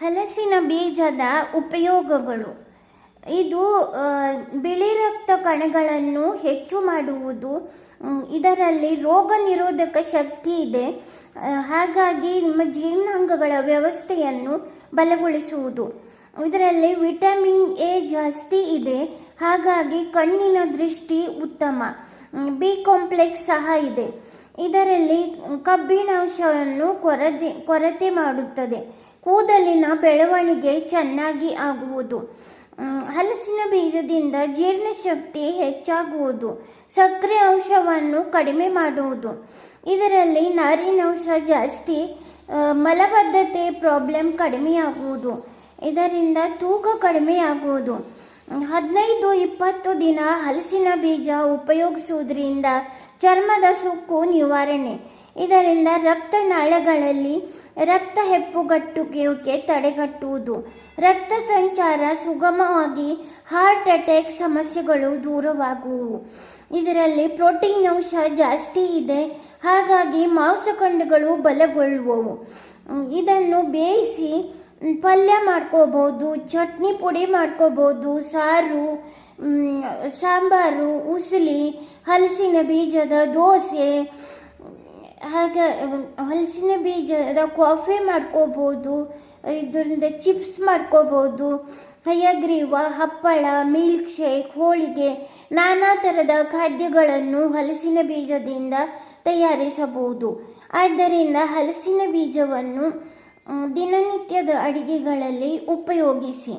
ಹಲಸಿನ ಬೀಜದ ಉಪಯೋಗಗಳು. ಇದು ಬಿಳಿ ರಕ್ತ ಕಣಗಳನ್ನು ಹೆಚ್ಚು ಮಾಡುವುದು. ಇದರಲ್ಲಿ ರೋಗ ನಿರೋಧಕ ಶಕ್ತಿ ಇದೆ. ಹಾಗಾಗಿ ನಿಮ್ಮ ಜೀರ್ಣಾಂಗಗಳ ವ್ಯವಸ್ಥೆಯನ್ನು ಬಲಗೊಳಿಸುವುದು. ಇದರಲ್ಲಿ ವಿಟಮಿನ್ ಎ ಜಾಸ್ತಿ ಇದೆ. ಹಾಗಾಗಿ ಕಣ್ಣಿನ ದೃಷ್ಟಿ ಉತ್ತಮ. ಬಿ ಕಾಂಪ್ಲೆಕ್ಸ್ ಸಹ ಇದೆ. ಇದರಲ್ಲಿ ಕಬ್ಬಿಣಾಂಶವನ್ನು ಕೊರತೆ ಕೊರತೆ ಮಾಡುತ್ತದೆ. ಕೂದಲಿನ ಬೆಳವಣಿಗೆ ಚೆನ್ನಾಗಿ ಆಗುವುದು. ಹಲಸಿನ ಬೀಜದಿಂದ ಜೀರ್ಣಶಕ್ತಿ ಹೆಚ್ಚಾಗುವುದು. ಸಕ್ಕರೆ ಅಂಶವನ್ನು ಕಡಿಮೆ ಮಾಡುವುದು. ಇದರಲ್ಲಿ ನಾರಿನಂಶ ಜಾಸ್ತಿ ಮಲಬದ್ಧತೆ ಪ್ರಾಬ್ಲಮ್ ಕಡಿಮೆಯಾಗುವುದು. ಇದರಿಂದ ತೂಕ ಕಡಿಮೆಯಾಗುವುದು. ಹದಿನೈದು ಇಪ್ಪತ್ತು ದಿನ ಹಲಸಿನ ಬೀಜ ಉಪಯೋಗಿಸುವುದರಿಂದ ಚರ್ಮದ ಸುಕ್ಕು ನಿವಾರಣೆ. ಇದರಿಂದ ರಕ್ತನಾಳಗಳಲ್ಲಿ ರಕ್ತ ಹೆಪ್ಪುಗಟ್ಟುವಿಕೆ ತಡೆಗಟ್ಟುವುದು. ರಕ್ತ ಸಂಚಾರ ಸುಗಮವಾಗಿ ಹಾರ್ಟ್ ಅಟ್ಯಾಕ್ ಸಮಸ್ಯೆಗಳು ದೂರವಾಗುವು. ಇದರಲ್ಲಿ ಪ್ರೋಟೀನ್ ಅಂಶ ಜಾಸ್ತಿ ಇದೆ. ಹಾಗಾಗಿ ಮಾಂಸಖಂಡಗಳು ಬಲಗೊಳ್ಳುವವು. ಇದನ್ನು ಬೇಯಿಸಿ ಪಲ್ಯ ಮಾಡ್ಕೋಬೋದು ಚಟ್ನಿ ಪುಡಿ ಮಾಡ್ಕೋಬೋದು ಸಾರು ಸಾಂಬಾರು, ಉಸಲಿ, ಹಲಸಿನ ಬೀಜದ ದೋಸೆ ಹಾಗೆ ಹಲಸಿನ ಬೀಜದ ಕಾಫಿ ಮಾಡ್ಕೋಬೋದು ಇದರಿಂದ ಚಿಪ್ಸ್ ಮಾಡ್ಕೋಬೋದು, ಹಯಗ್ರೀವ, ಹಪ್ಪಳ ಮಿಲ್ಕ್ ಶೇಕ್ ಹೋಳಿಗೆ, ನಾನಾ ಥರದ ಖಾದ್ಯಗಳನ್ನು ಹಲಸಿನ ಬೀಜದಿಂದ ತಯಾರಿಸಬಹುದು. ಆದ್ದರಿಂದ ಹಲಸಿನ ಬೀಜವನ್ನು ದಿನನಿತ್ಯದ ಅಡಿಗೆಗಳಲ್ಲಿ ಉಪಯೋಗಿಸಿ.